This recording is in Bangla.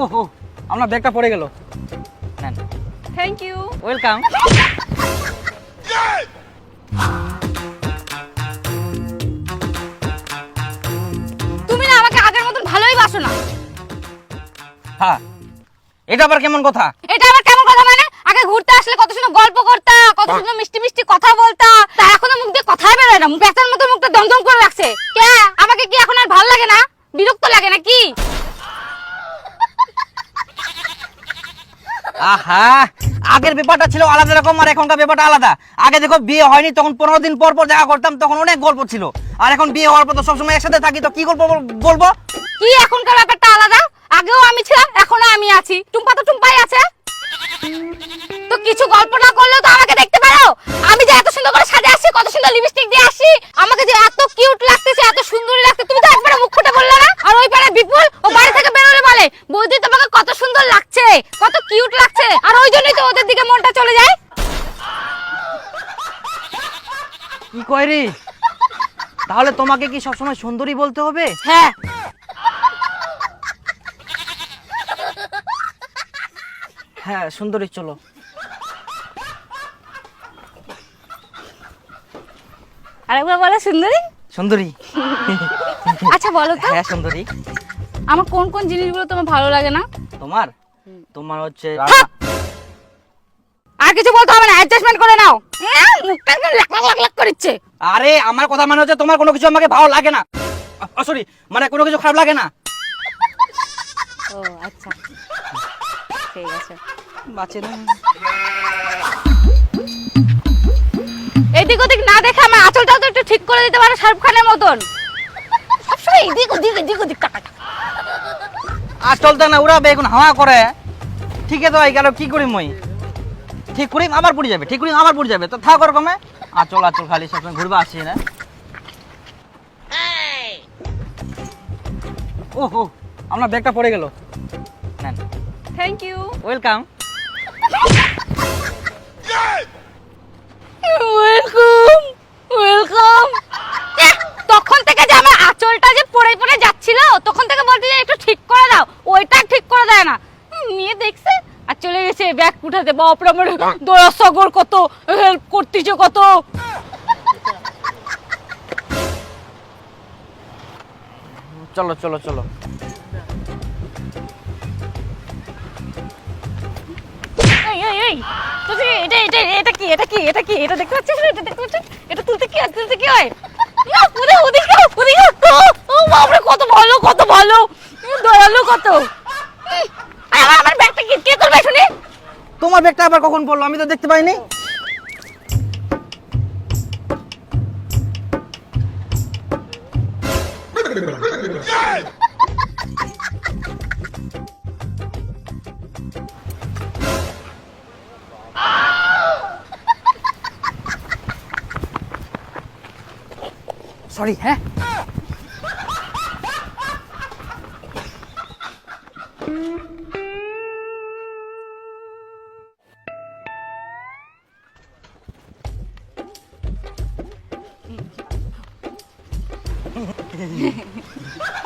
ওহো আপনার ব্যাগটা পড়ে গেল। নেন। থ্যাংক ইউ ওয়েলকাম তুমি না আমাকে আগের মতন ভালোই বাসো না। হ্যাঁ এটা আবার কেমন কথা? এটা আবার কেমন কথা মানে? আগে ঘুরতে আসলে কত সুন্দর গল্প করতা কত সুন্দর মিষ্টি মিষ্টি কথা বলতা তা এখনও মুখ দিয়ে কথাই বেরোয় না মুখ মতো মুখটা দমদম করে রাখছে। কে? আমাকে কি এখন আর ভালো লাগে না? বিরক্ত লাগে না আহা, আগের ব্যাপারটা ছিল আলাদা রকম আর এখনকার ব্যাপারটা আলাদা। আগে দেখো বিয়ে হয়নি, তখন পনেরো দিন পর পর দেখা করতাম, তখন অনেক গল্প ছিল। আর এখন বিয়ে হওয়ার পর তো সবসময় একসাথে থাকি, তো কি গল্প বলব? কি এখনকার ব্যাপারটা আলাদা? আগেও আমি ছিলাম এখনও আমি আছি। টুম্পা তো টুম্পাই আছে। তো কিছু গল্প না করলেও তো আমাকে দেখতে পারো। আমি যে এত সুন্দর করে সাজে আসছি, কত সুন্দর লিপস্টিক দিয়ে আসছি, আমাকে যে এত কিউট লাগতেছে, এত সুন্দরী লাগছে তুমি তো একবারে মুখ ফুটে বললে না আর ওই পারে বিপুল ও বাড়ি থেকে বেরোলে বলে বৌদি তোমাকে কত সুন্দর লাগছে কত কিউট লাগছে আর ওই জন্যই তো ওদের দিকে মনটা চলে যায়। কি কয় রে? তাহলে তোমাকে কি সবসময় সুন্দরী বলতে হবে? হ্যাঁ। হ্যাঁ সুন্দরী চলো। আরেকবার বলো সুন্দরী। সুন্দরী। আচ্ছা বলো তো। হ্যাঁ সুন্দরী। আমার কোন কোন জিনিসগুলো তোমার ভালো লাগে না? তোমার? তোমার হচ্ছে আর কিছু বলতে হবে না অ্যাডজাস্টমেন্ট করে নাও। হ্যাঁ, মুখটা একদম লাক লাক লাক করছে আরে আমার কথা মানে হচ্ছে তোমার কোনো কিছু আমাকে ভালো লাগে না। সরি মানে কোনো কিছু খারাপ লাগে না। ও আচ্ছা। ঠিক আছে। বাঁচে না। এদিক ওদিক না দেখে আমার আঁচলটাও তো একটু ঠিক করে দিতে পারো শাহরুখ খানের মতন। সবসময় এদিক ওদিক এদিক ওদিক টাকা আর দেখ না উড়াবে এখন হাওয়া করে। ঠিক তো এই গেল কি করি মই? ঠিক করি আবার পড়ে যাবে ঠিক করি আবার পড়ে যাবে। তো থাক ওরকমে আচল আচল খালি সবসময় ঘুরবা আসছি না? ওহো আপনার ব্যাগটা পড়ে গেল। নেন। থ্যাংক ইউ ওয়েলকাম ওয়েলকাম তখন থেকে যে আমার আঁচলটা যে পড়ে পড়ে যাচ্ছিল তখন থেকে বলতে যে একটু ঠিক করে দাও ওইটা ঠিক করে দেয় না হুম, মেয়ে দেখছে আর চলে গেছে ব্যাগ উঠাতে আমার কত হেল্প করতেছে কত। চলো চলো চলো। এই এই এই তুই এটা এটা এটা কি এটা কি এটা কি এটা দেখতে পাচ্ছিস না? এটা দেখতে পাচ্ছিস এটা তুলতে কি তুলতে কি হয়? না ওদিকে ওদিকে ওদিকে ও, ও বাপরে কত ভালো কত ভালো উম, দয়ালু কত উম, আমার আমার ব্যাগটা কি কে তুলবে শুনি তোমার ব্যাগটা আবার কখন পড়ল? আমি তো দেখতে পাইনি। সরি হ্যাঁ? ハハハハ!